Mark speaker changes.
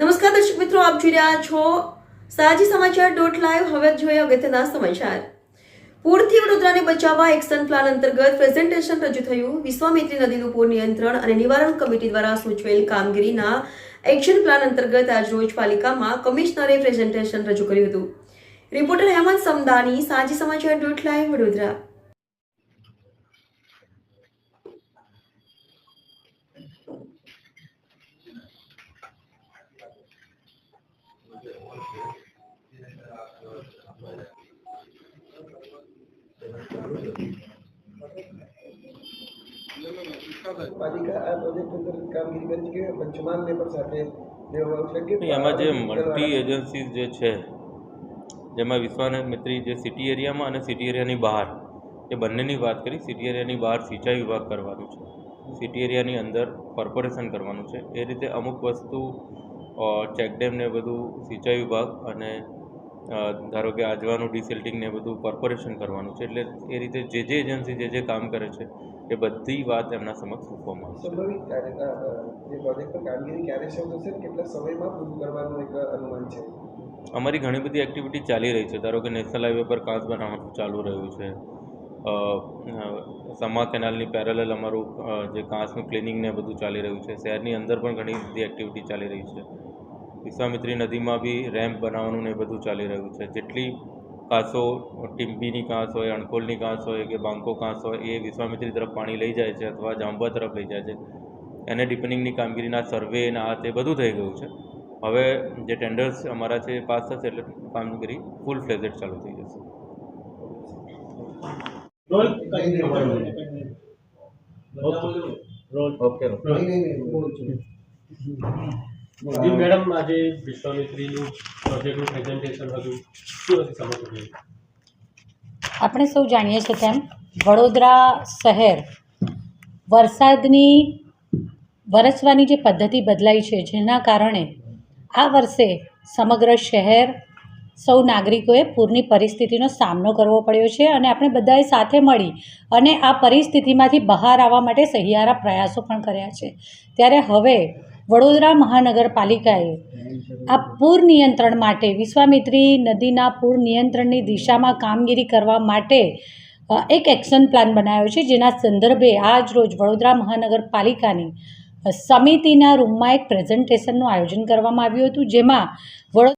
Speaker 1: નમસ્કાર દર્શક મિત્રો, આપ જોઈ રહ્યા છો સાજી સમાચાર ડોટ લાઈવ હવે જોઈએ અગત્યના સમાચાર. પૂરથી વડોદરાને બચાવવા એક્શન પ્લાન અંતર્ગત પ્રેઝન્ટેશન રજૂ થયું. વિશ્વામિત્રી નદીનું પૂર નિયંત્રણ અને નિવારણ કમિટી દ્વારા સૂચવેલ કામગીરીના એક્શન પ્લાન અંતર્ગત આજરોજ પાલિકામાં કમિશનરે પ્રેઝન્ટેશન રજૂ કર્યું હતું. રિપોર્ટર હેમંત સમદાની, સાજી સમાચાર ડોટ લાઈવ વડોદરા
Speaker 2: પાલિકા આ પ્રોજેક્ટ અંદર કામગીરી કરી છે કે પંચમહાલને પણ સાથે લેવામાં આવશે કે
Speaker 3: નહીં, એમાં જે મલ્ટી એજન્સી જે છે, જેમાં વિશ્વામિત્રી જે સિટી એરિયામાં અને સિટી એરિયાની બહાર, એ બંનેની વાત કરી સિટી એરિયાની બહાર સિંચાઈ વિભાગ કરવાનું છે. સિટી એરિયાની અંદર કોર્પોરેશન કરવાનું છે. એ રીતે અમુક વસ્તુ ચેકડેમ ને બધું સિંચાઈ વિભાગ અને ધારો કે આજવાનું ડિસિલ્ટિંગ ને બધું કોર્પોરેશન કરવાનું છે એટલે એ રીતે જે જે એજન્સી જે જે કામ કરે છે એ બધી વાત એમના સમક્ષ મૂકવામાં આવશે
Speaker 2: સંભવિત કાર્ય આ, અ, જે પ્રોજેક્ટ પર કામગીરી ક્યારે શરૂ થશે ને કેટલા સમયમાં પૂરું કરવાનું એક અનુમાન છે?
Speaker 3: અમારી ઘણી બધી એક્ટિવિટી ચાલી રહી છે ધારો કે નેશનલ હાઈવે પર કાંસ બનાવવાનું ચાલુ રહ્યું છે સમા કેનાલની પેરેલલ અમારું જે કાંસનું ક્લિનિંગ ને બધું ચાલી રહ્યું છે શહેરની અંદર પણ ઘણી બધી એક્ટિવિટી ચાલી રહી છે. વિશ્વામિત્રી નદીમાં બી રેમ્પ બનાવવાનું ને એ બધું ચાલી રહ્યું છે. જેટલી કાંસો ટીમ્બીની કાંસ હોય અણકોલની કાંસ હોય કે બાંકો કાંસ હોય એ વિશ્વામિત્રી તરફ પાણી લઈ જાય છે અથવા જાંબા તરફ લઈ જાય છે. એને ડિપેનિંગની કામગીરીના સર્વે ને આ તે બધું થઈ ગયું છે. હવે જે ટેન્ડર્સ અમારા છે એ પાસ થશે એટલે કામગીરી ફૂલ ફ્લેઝેડ ચાલુ થઈ જશે.
Speaker 4: રોલ
Speaker 2: નહીં, નહીં,
Speaker 4: રોલ
Speaker 3: ઓકે
Speaker 4: જી મેડમ આજે વિશ્વામિત્રીનું પ્રોજેક્ટનું પ્રેઝન્ટેશન હતું. શું હતી સમજ
Speaker 5: આપણે સૌ જાણીએ છીએ તેમ વડોદરા શહેર વરસાદની વરસવાની જે પદ્ધતિ બદલાઈ છે જેના કારણે આ વર્ષે સમગ્ર શહેર સૌ નાગરિકોએ પૂરની પરિસ્થિતિનો સામનો કરવો પડ્યો છે અને આપણે બધાએ સાથે મળી અને આ પરિસ્થિતિમાંથી બહાર આવવા માટે સહિયારા પ્રયાસો પણ કર્યા છે. ત્યારે હવે વડોદરા મહાનગરપાલિકાએ આ પૂર નિયંત્રણ માટે વિશ્વામિત્રી નદીના પૂર નિયંત્રણની દિશામાં કામગીરી કરવા માટે એક એક્શન પ્લાન બનાવ્યો છે. જેના સંદર્ભે આજ રોજ વડોદરા મહાનગરપાલિકાની સમિતિના રૂમમાં એક પ્રેઝન્ટેશનનું આયોજન કરવામાં આવ્યું હતું. જેમાં વડો